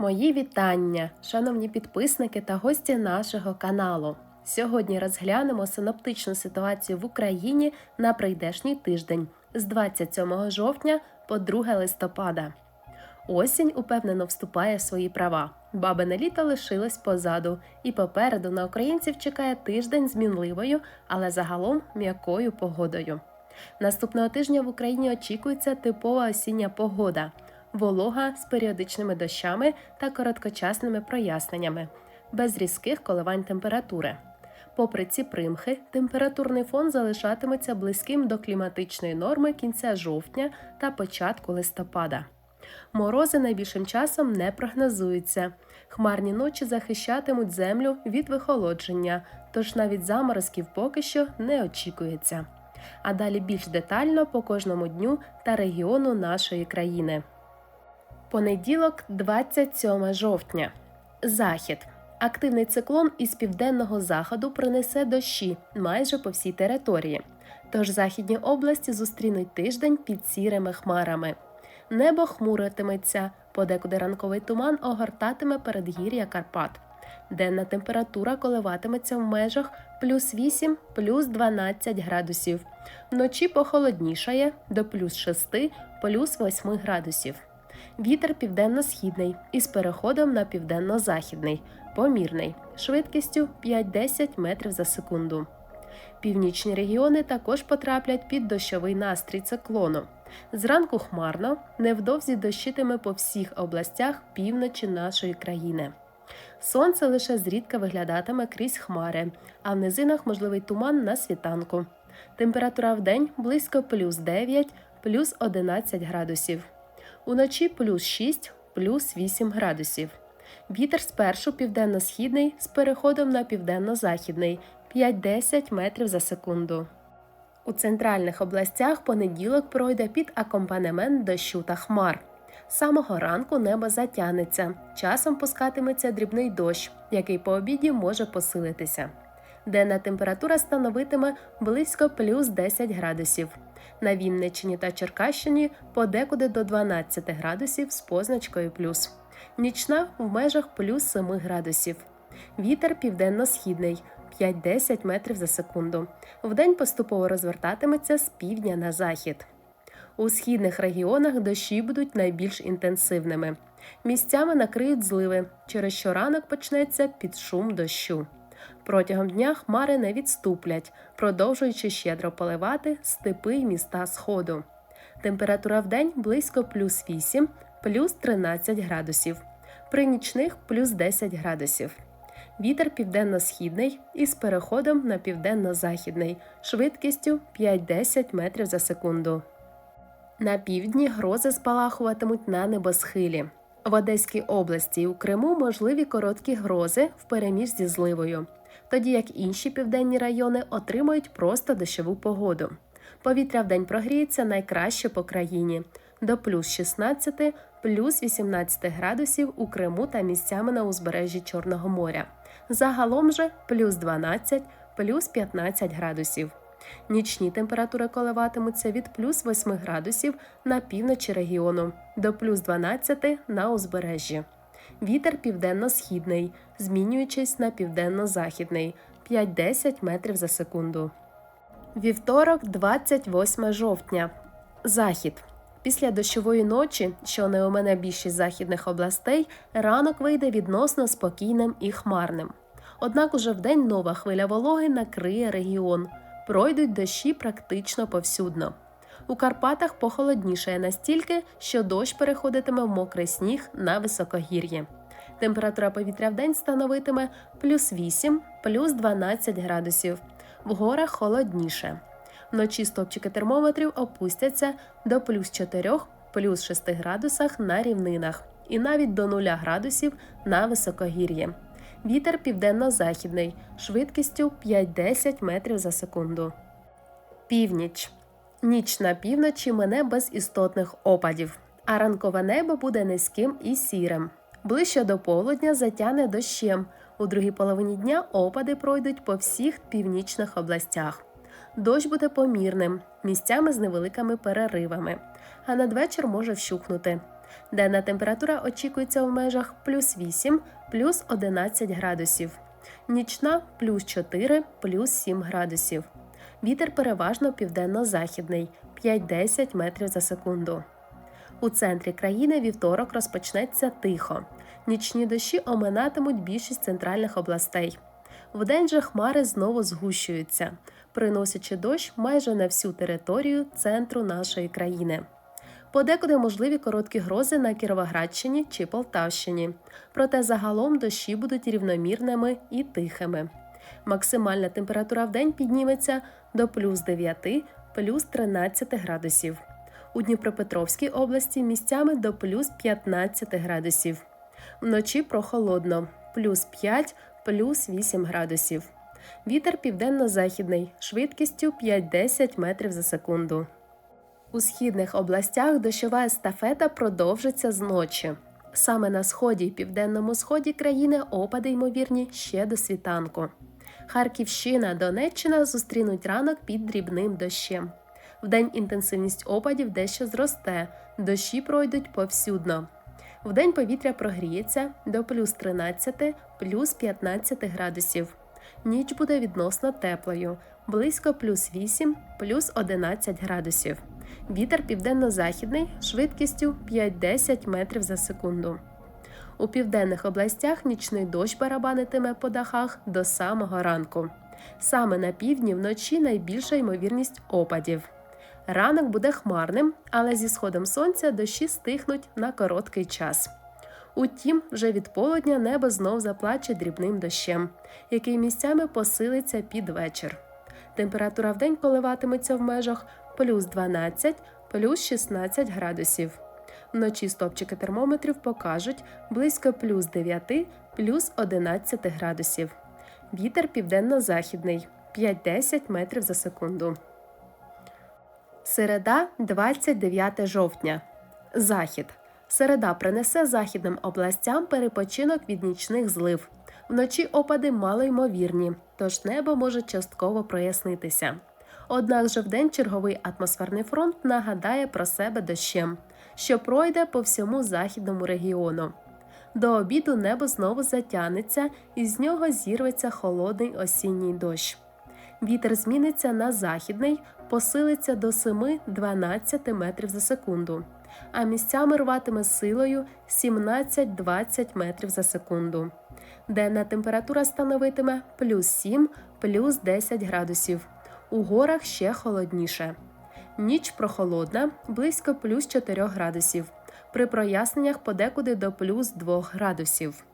Мої вітання, шановні підписники та гості нашого каналу. Сьогодні розглянемо синоптичну ситуацію в Україні на прийдешній тиждень з 27 жовтня по 2 листопада. Осінь упевнено вступає в свої права. Бабине літо лишилось позаду, і попереду на українців чекає тиждень з мінливою, але загалом м'якою погодою. Наступного тижня в Україні очікується типова осіння погода, волога з періодичними дощами та короткочасними проясненнями, без різких коливань температури. Попри ці примхи, температурний фон залишатиметься близьким до кліматичної норми кінця жовтня та початку листопада. Морози найбільшим часом не прогнозуються. Хмарні ночі захищатимуть землю від вихолодження, тож навіть заморозків поки що не очікується. А далі більш детально по кожному дню та регіону нашої країни. Понеділок, 27 жовтня. Захід. Активний циклон із південного заходу принесе дощі майже по всій території. Тож західні області зустрінуть тиждень під сірими хмарами. Небо хмуритиметься, подекуди ранковий туман огортатиме передгір'я Карпат. Денна температура коливатиметься в межах плюс 8, плюс 12 градусів. Вночі похолоднішає до плюс 6, плюс 8 градусів. Вітер південно-східний із переходом на південно-західний, помірний, швидкістю 5-10 метрів за секунду. Північні регіони також потраплять під дощовий настрій циклону. Зранку хмарно, невдовзі дощитиме по всіх областях півночі нашої країни. Сонце лише зрідка виглядатиме крізь хмари, а в низинах можливий туман на світанку. Температура в день близько плюс 9, плюс 11 градусів. Уночі плюс 6, плюс 8 градусів. Вітер спершу південно-східний з переходом на південно-західний 5-10 метрів за секунду. У центральних областях понеділок пройде під акомпанемент дощу та хмар. З самого ранку небо затягнеться, часом пускатиметься дрібний дощ, який по обіді може посилитися. Денна температура становитиме близько плюс 10 градусів. На Вінниччині та Черкащині подекуди до 12 градусів з позначкою плюс. Нічна в межах плюс 7 градусів. Вітер південно-східний 5-10 метрів за секунду. Вдень поступово розвертатиметься з півдня на захід. У східних регіонах дощі будуть найбільш інтенсивними. Місцями накриють зливи, через що ранок почнеться під шум дощу. Протягом дня хмари не відступлять, продовжуючи щедро поливати степи й міста сходу. Температура в день близько плюс 8, плюс 13 градусів, при нічних плюс 10 градусів. Вітер південно-східний із переходом на південно-західний, швидкістю 5-10 метрів за секунду. На півдні грози спалахуватимуть на небосхилі. В Одеській області і у Криму можливі короткі грози в переміж зі зливою, тоді як інші південні райони отримають просто дощову погоду. Повітря вдень прогріється найкраще по країні до плюс 16, плюс 18 градусів у Криму та місцями на узбережжі Чорного моря. Загалом же плюс 12, плюс 15 градусів. Нічні температури коливатимуться від плюс 8 градусів на півночі регіону до плюс 12 на узбережжі. Вітер південно-східний, змінюючись на південно-західний 5-10 метрів за секунду. Вівторок, 28 жовтня. Захід. Після дощової ночі, що не у мене більшість західних областей, ранок вийде відносно спокійним і хмарним. Однак уже вдень нова хвиля вологи накриє регіон. Пройдуть дощі практично повсюдно. У Карпатах похолоднішає настільки, що дощ переходитиме в мокрий сніг на високогір'ї. Температура повітря в день становитиме плюс 8, плюс 12 градусів. В горах холодніше. Вночі стопчики термометрів опустяться до плюс 4, плюс 6 градусах на рівнинах і навіть до 0 градусів на високогір'ї. Вітер південно-західний, швидкістю 5-10 метрів за секунду. Північ. Ніч на півночі мене без істотних опадів, а ранкове небо буде низьким і сірим. Ближче до полудня затяне дощем. У другій половині дня опади пройдуть по всіх північних областях. Дощ буде помірним, місцями з невеликими переривами, а надвечір може вщухнути. Денна температура очікується в межах плюс 8, плюс 11 градусів. Нічна плюс 4, плюс 7 градусів. Вітер переважно південно-західний 5-10 метрів за секунду. У центрі країни вівторок розпочнеться тихо. Нічні дощі оминатимуть більшість центральних областей. Вдень же хмари знову згущуються, приносячи дощ майже на всю територію центру нашої країни. Подекуди можливі короткі грози на Кіровоградщині чи Полтавщині, проте загалом дощі будуть рівномірними і тихими. Максимальна температура в день підніметься до плюс 9, плюс 13 градусів. У Дніпропетровській області місцями до плюс 15 градусів. Вночі прохолодно плюс 5, плюс 8 градусів. Вітер південно-західний швидкістю 5-10 метрів за секунду. У східних областях дощова естафета продовжиться зночі. Саме на сході і південному сході країни опади ймовірні ще до світанку. Харківщина, Донеччина зустрінуть ранок під дрібним дощем. Вдень інтенсивність опадів дещо зросте, дощі пройдуть повсюдно. Вдень повітря прогріється до плюс 13, плюс 15 градусів. Ніч буде відносно теплою, близько плюс 8, плюс 11 градусів. Вітер південно-західний швидкістю 5-10 метрів за секунду. У південних областях нічний дощ барабанитиме по дахах до самого ранку. Саме на півдні вночі найбільша ймовірність опадів. Ранок буде хмарним, але зі сходом сонця дощі стихнуть на короткий час. Утім, вже від полудня небо знов заплаче дрібним дощем, який місцями посилиться під вечір. Температура в день коливатиметься в межах плюс 12, плюс 16 градусів. Вночі стопчики термометрів покажуть близько плюс 9, плюс 11 градусів. Вітер південно-західний 5-10 метрів за секунду. Середа 29 жовтня. Захід. Середа принесе західним областям перепочинок від нічних злив. Вночі опади малоймовірні, тож небо може частково прояснитися. Однак же вдень черговий атмосферний фронт нагадає про себе дощем, що пройде по всьому західному регіону. До обіду небо знову затягнеться і з нього зірветься холодний осінній дощ. Вітер зміниться на західний, посилиться до 7-12 метрів за секунду, а місцями рватиме силою 17-20 метрів за секунду. Денна температура становитиме плюс 7, плюс 10 градусів. У горах ще холодніше. Ніч прохолодна, близько плюс 4 градусів. При проясненнях подекуди до плюс 2 градусів.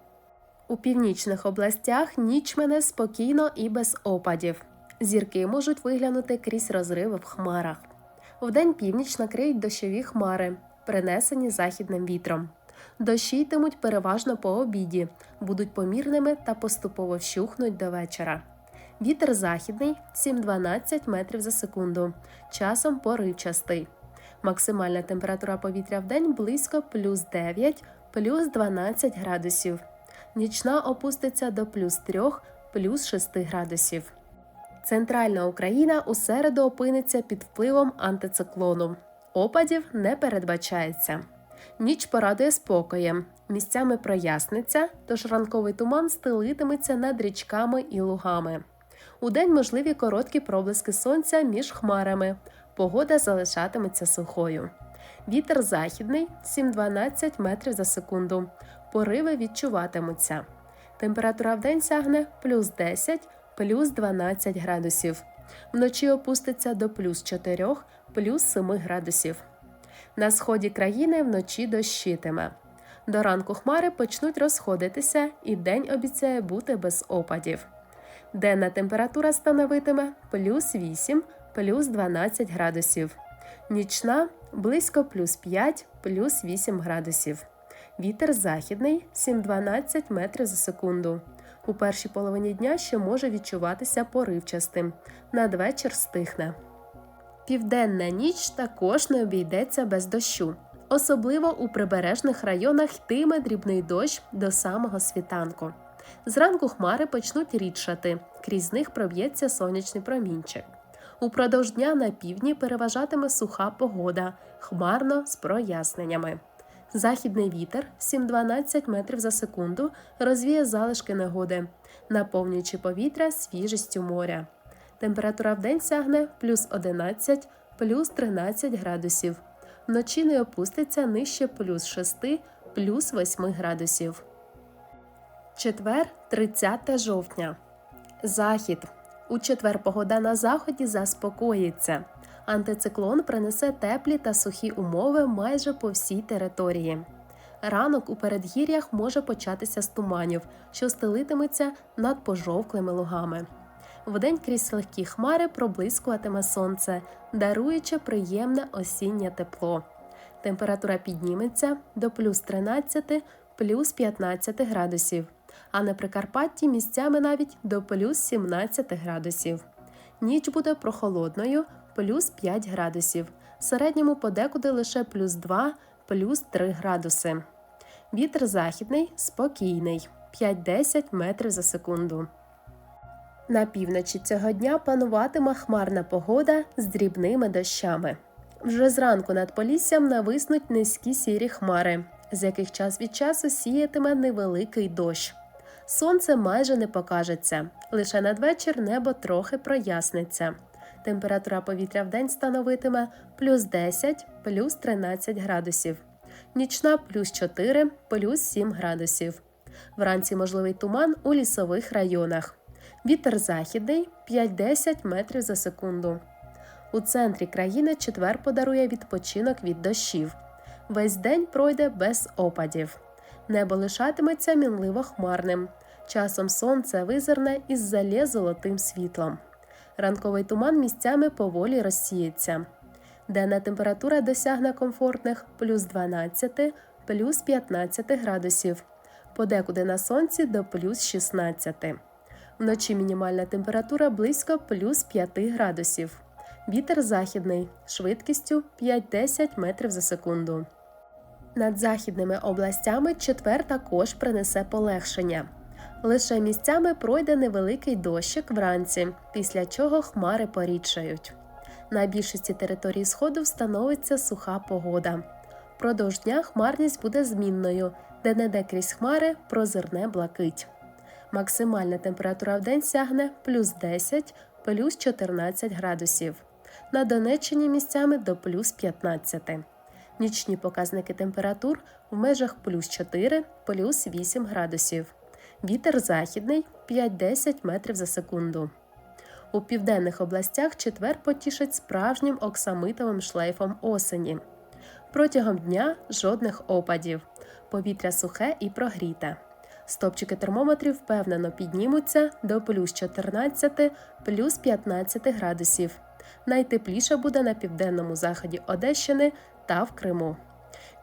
У північних областях ніч мене спокійно і без опадів. Зірки можуть виглянути крізь розриви в хмарах. Вдень північ накриють дощові хмари, принесені західним вітром. Дощі йтимуть переважно по обіді, будуть помірними та поступово вщухнуть до вечора. Вітер західний 7-12 метрів за секунду, часом поривчастий. Максимальна температура повітря в день близько плюс 9, плюс 12 градусів. Нічна опуститься до плюс 3, плюс 6 градусів. Центральна Україна у середу опиниться під впливом антициклону. Опадів не передбачається. Ніч порадує спокоєм, місцями проясниться, тож ранковий туман стелитиметься над річками і лугами. Удень можливі короткі проблиски сонця між хмарами. Погода залишатиметься сухою. Вітер західний 7-12 метрів за секунду. Пориви відчуватимуться. Температура в день сягне плюс 10, плюс 12 градусів. Вночі опуститься до плюс 4, плюс 7 градусів. На сході країни вночі дощитиме. До ранку хмари почнуть розходитися, і день обіцяє бути без опадів. Денна температура становитиме плюс 8, плюс 12 градусів. Нічна близько плюс 5, плюс 8 градусів. Вітер західний 7-12 метрів за секунду. У першій половині дня ще може відчуватися поривчастим. Надвечір стихне. Південна ніч також не обійдеться без дощу. Особливо у прибережних районах йтиме дрібний дощ до самого світанку. Зранку хмари почнуть рідшати, крізь них проб'ється сонячний промінчик. Упродовж дня на півдні переважатиме суха погода, хмарно з проясненнями. Західний вітер 7-12 метрів за секунду розвіє залишки негоди, наповнюючи повітря свіжістю моря. Температура в день сягне плюс 11, плюс 13 градусів. Вночі не опуститься нижче плюс 6, плюс 8 градусів. Четвер, 30 жовтня. Захід. У четвер погода на заході заспокоїться. Антициклон принесе теплі та сухі умови майже по всій території. Ранок у передгір'ях може початися з туманів, що стелитиметься над пожовклими лугами. Вдень крізь легкі хмари проблискуватиме сонце, даруючи приємне осіннє тепло. Температура підніметься до плюс 13, плюс 15 градусів, а на Прикарпатті місцями навіть до плюс 17 градусів. Ніч буде прохолодною, плюс 5 градусів. В середньому подекуди лише плюс 2, плюс 3 градуси. Вітер західний спокійний 5-10 метрів за секунду. На півночі цього дня пануватиме хмарна погода з дрібними дощами. Вже зранку над Поліссям нависнуть низькі сірі хмари, з яких час від часу сіятиме невеликий дощ. Сонце майже не покажеться, лише надвечір небо трохи проясниться. Температура повітря в день становитиме плюс 10, плюс 13 градусів, нічна плюс 4, плюс 7 градусів. Вранці можливий туман у лісових районах. Вітер західний 5-10 метрів за секунду. У центрі країни четвер подарує відпочинок від дощів. Весь день пройде без опадів. Небо лишатиметься мінливо хмарним. Часом сонце визирне із залє золотим світлом. Ранковий туман місцями поволі розсіється. Денна температура досягне комфортних плюс 12, плюс 15 градусів, подекуди на сонці до плюс 16. Вночі мінімальна температура близько плюс 5 градусів. Вітер західний швидкістю 5-10 метрів за секунду. Над західними областями четвер також принесе полегшення. Лише місцями пройде невеликий дощик вранці, після чого хмари порідшають. На більшості території сходу встановиться суха погода. Продовж дня хмарність буде змінною, де неде крізь хмари прозирне блакить. Максимальна температура в день сягне плюс 10, плюс 14 градусів. На Донеччині місцями до плюс 15. Нічні показники температур в межах плюс 4, плюс 8 градусів. Вітер західний 5-10 метрів за секунду. У південних областях четвер потішить справжнім оксамитовим шлейфом осені. Протягом дня жодних опадів. Повітря сухе і прогріте. Стопчики термометрів впевнено піднімуться до плюс 14, плюс 15 градусів. Найтепліше буде на південному заході Одещини та в Криму.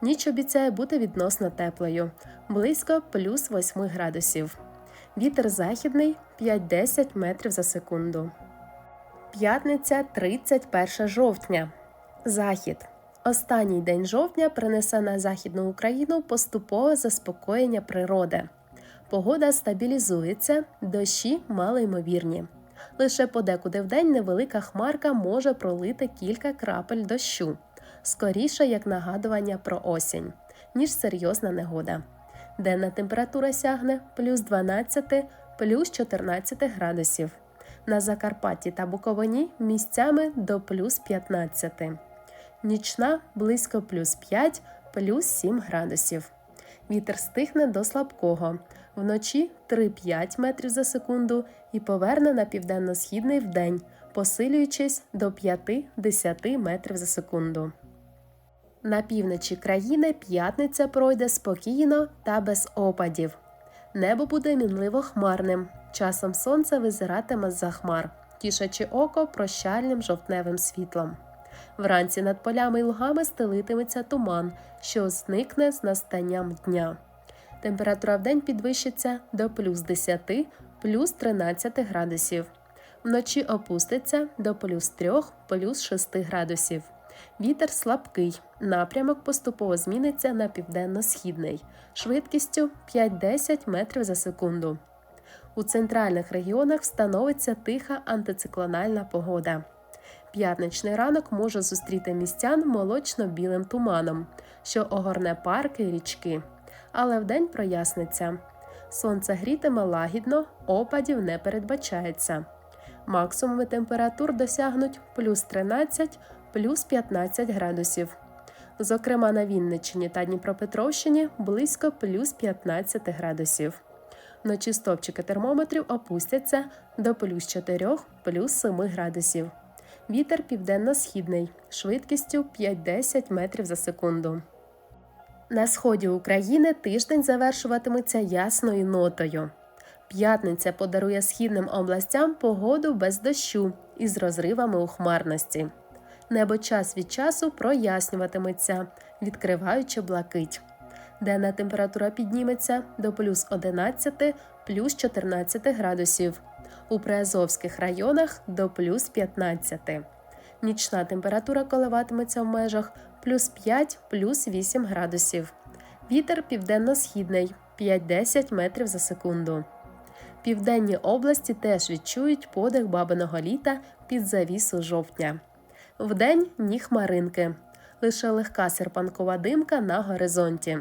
Ніч обіцяє бути відносно теплою, близько плюс 8 градусів. Вітер західний 5-10 метрів за секунду. П'ятниця 31 жовтня. Захід. Останній день жовтня принесе на Західну Україну поступове заспокоєння природи. Погода стабілізується, дощі малоймовірні. Лише подекуди вдень невелика хмарка може пролити кілька крапель дощу, скоріше як нагадування про осінь, ніж серйозна негода. Денна температура сягне плюс 12, плюс 14 градусів. На Закарпатті та Буковині місцями до плюс 15. Нічна близько плюс 5, плюс 7 градусів. Вітер стихне до слабкого, вночі 3-5 метрів за секунду і поверне на південно-східний вдень, посилюючись до 5-10 метрів за секунду. На півночі країни п'ятниця пройде спокійно та без опадів. Небо буде мінливо хмарним. Часом сонце визиратиме за хмар, тішачи око прощальним жовтневим світлом. Вранці над полями й лугами стелитиметься туман, що зникне з настанням дня. Температура в день підвищиться до плюс 10, плюс 13 градусів. Вночі опуститься до плюс 3, плюс 6 градусів. Вітер слабкий, напрямок поступово зміниться на південно-східний, швидкістю 5-10 метрів за секунду. У центральних регіонах встановиться тиха антициклональна погода. П'ятничний ранок може зустріти містян молочно-білим туманом, що огорне парки і річки. Але вдень проясниться. Сонце грітиме лагідно, опадів не передбачається. Максимуми температур досягнуть плюс 13, плюс 15 градусів. Зокрема, на Вінниччині та Дніпропетровщині близько плюс 15 градусів. Вночі стопчики термометрів опустяться до плюс 4, плюс 7 градусів. Вітер південно-східний швидкістю 5-10 метрів за секунду. На сході України тиждень завершуватиметься ясною нотою. П'ятниця подарує східним областям погоду без дощу із розривами у хмарності. Небо час від часу прояснюватиметься, відкриваючи блакить. Денна температура підніметься до плюс 11, плюс 14 градусів. У приазовських районах до плюс 15. Нічна температура коливатиметься в межах плюс 5, плюс 8 градусів. Вітер південно-східний 5-10 метрів за секунду. Південні області теж відчують подих бабиного літа під завісу жовтня. Вдень ні хмаринки, лише легка серпанкова димка на горизонті.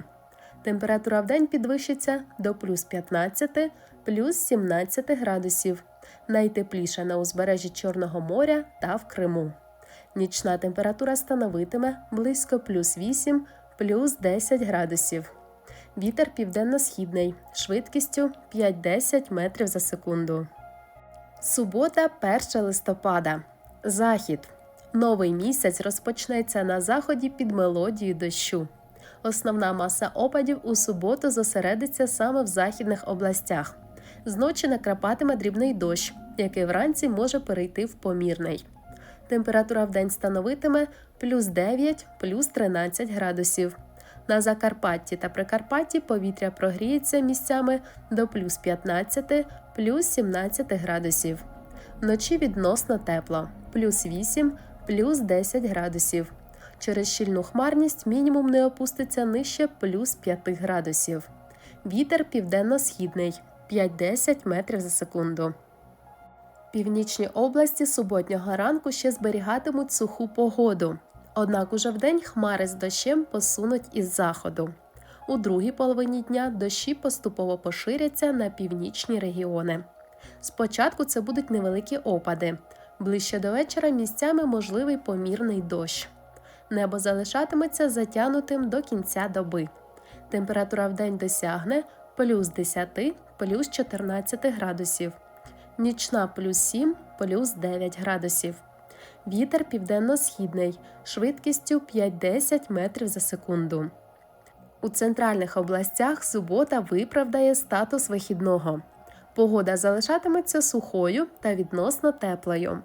Температура вдень підвищиться до плюс 15, плюс 17 градусів, найтепліша на узбережжі Чорного моря та в Криму. Нічна температура становитиме близько плюс 8, плюс 10 градусів. Вітер південно-східний швидкістю 5-10 метрів за секунду. Субота, 1 листопада. Захід. Новий місяць розпочнеться на заході під мелодією дощу. Основна маса опадів у суботу зосередиться саме в західних областях. Зночі накрапатиме дрібний дощ, який вранці може перейти в помірний. Температура в день становитиме плюс 9, плюс 13 градусів. На Закарпатті та Прикарпатті повітря прогріється місцями до плюс 15, плюс 17 градусів. Вночі відносно тепло, плюс 8, плюс 10 градусів. Через щільну хмарність мінімум не опуститься нижче плюс 5 градусів. Вітер південно-східний 5-10 метрів за секунду. Північні області суботнього ранку ще зберігатимуть суху погоду. Однак уже вдень хмари з дощем посунуть із заходу. У другій половині дня дощі поступово поширяться на північні регіони. Спочатку це будуть невеликі опади. Ближче до вечора місцями можливий помірний дощ. Небо залишатиметься затянутим до кінця доби. Температура в день досягне плюс 10, плюс 14 градусів. Нічна плюс 7, плюс 9 градусів. Вітер південно-східний швидкістю 5-10 метрів за секунду. У центральних областях субота виправдає статус вихідного. Погода залишатиметься сухою та відносно теплою.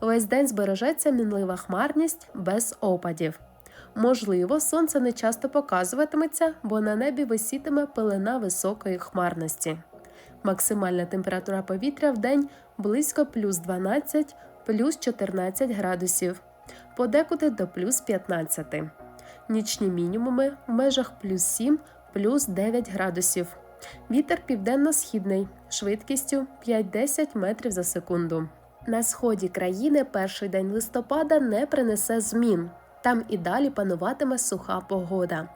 Весь день збережеться мінлива хмарність без опадів. Можливо, сонце не часто показуватиметься, бо на небі висітиме пелена високої хмарності. Максимальна температура повітря в день близько плюс 12, плюс 14 градусів, подекуди до плюс 15. Нічні мінімуми в межах плюс 7, плюс 9 градусів. Вітер південно-східний швидкістю 5-10 метрів за секунду. На сході країни перший день листопада не принесе змін. Там і далі пануватиме суха погода.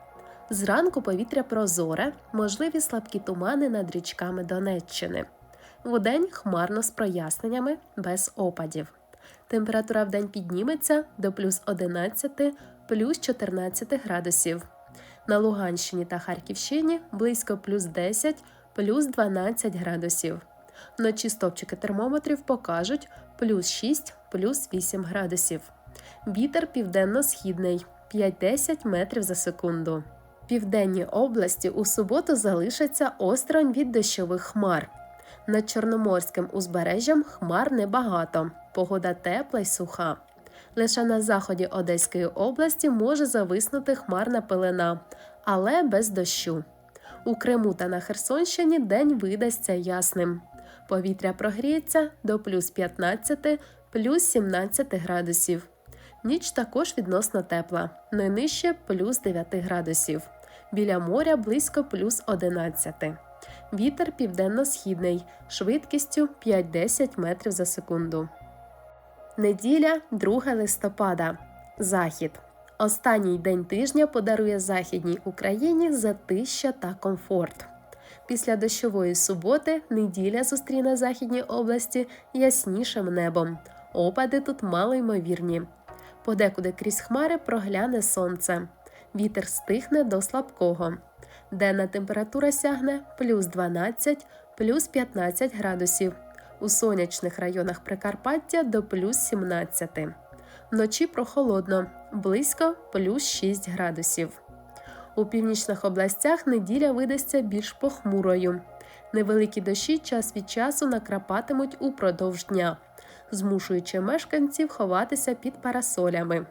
Зранку повітря прозоре, можливі слабкі тумани над річками Донеччини. Вдень хмарно з проясненнями без опадів. Температура вдень підніметься до плюс 11, плюс 14 градусів. На Луганщині та Харківщині близько плюс 10, плюс 12 градусів. Вночі стопчики термометрів покажуть плюс 6, плюс 8 градусів. Вітер південно-східний 5-10 метрів за секунду. Південні області у суботу залишаться осторонь від дощових хмар. Над Чорноморським узбережжям хмар небагато, погода тепла й суха. Лише на заході Одеської області може зависнути хмарна пелена, але без дощу. У Криму та на Херсонщині день видасться ясним. Повітря прогріється до плюс 15, плюс 17 градусів. Ніч також відносно тепла, не нижче плюс 9 градусів. Біля моря близько плюс 11. Вітер південно-східний, швидкістю 5-10 метрів за секунду. Неділя 2 листопада. Захід. Останній день тижня подарує Західній Україні затища та комфорт. Після дощової суботи неділя зустріне Західні області яснішим небом. Опади тут малоймовірні. Подекуди крізь хмари прогляне сонце. Вітер стихне до слабкого. Денна температура сягне плюс 12, плюс 15 градусів. У сонячних районах Прикарпаття до плюс 17. Вночі прохолодно, близько плюс 6 градусів. У північних областях неділя видасться більш похмурою. Невеликі дощі час від часу накрапатимуть упродовж дня, змушуючи мешканців ховатися під парасолями.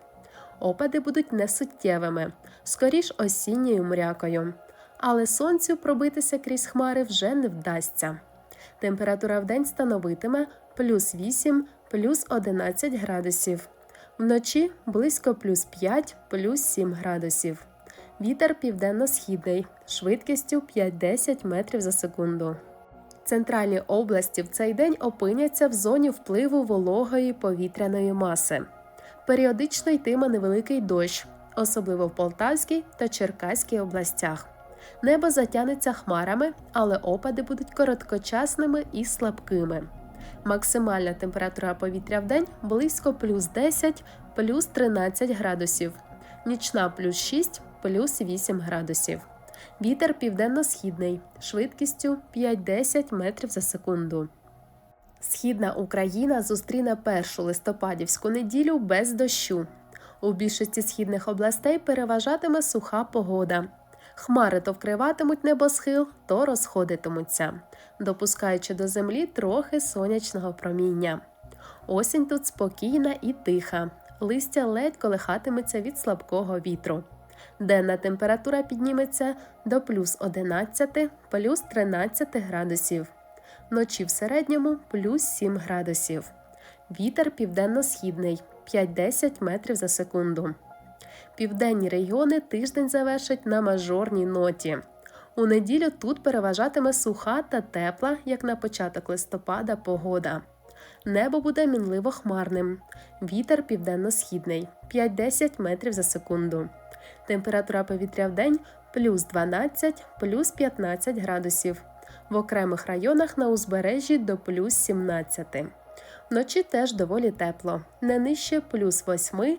Опади будуть несуттєвими, скоріш осінньою мрякою. Але сонцю пробитися крізь хмари вже не вдасться. Температура в день становитиме плюс 8, плюс 11 градусів. Вночі близько плюс 5, плюс 7 градусів. Вітер південно-східний швидкістю 5-10 метрів за секунду. Центральні області в цей день опиняться в зоні впливу вологої повітряної маси. Періодично йтиме невеликий дощ, особливо в Полтавській та Черкаській областях. Небо затягнеться хмарами, але опади будуть короткочасними і слабкими. Максимальна температура повітря в день близько плюс 10, плюс 13 градусів, нічна плюс 6, плюс 8 градусів. Вітер південно-східний швидкістю 5-10 метрів за секунду. Східна Україна зустріне першу листопадівську неділю без дощу. У більшості східних областей переважатиме суха погода. Хмари то вкриватимуть небосхил, то розходитимуться, допускаючи до землі трохи сонячного проміння. Осінь тут спокійна і тиха, листя ледь колихатиметься від слабкого вітру. Денна температура підніметься до плюс 11, плюс 13 градусів. Вночі в середньому плюс 7 градусів. Вітер південно-східний 5-10 метрів за секунду. Південні регіони тиждень завершать на мажорній ноті. У неділю тут переважатиме суха та тепла, як на початок листопада, погода. Небо буде мінливо хмарним. Вітер південно-східний 5-10 метрів за секунду. Температура повітря в день плюс 12, плюс 15 градусів. В окремих районах на узбережжі до плюс 17. Вночі теж доволі тепло, не нижче плюс 8,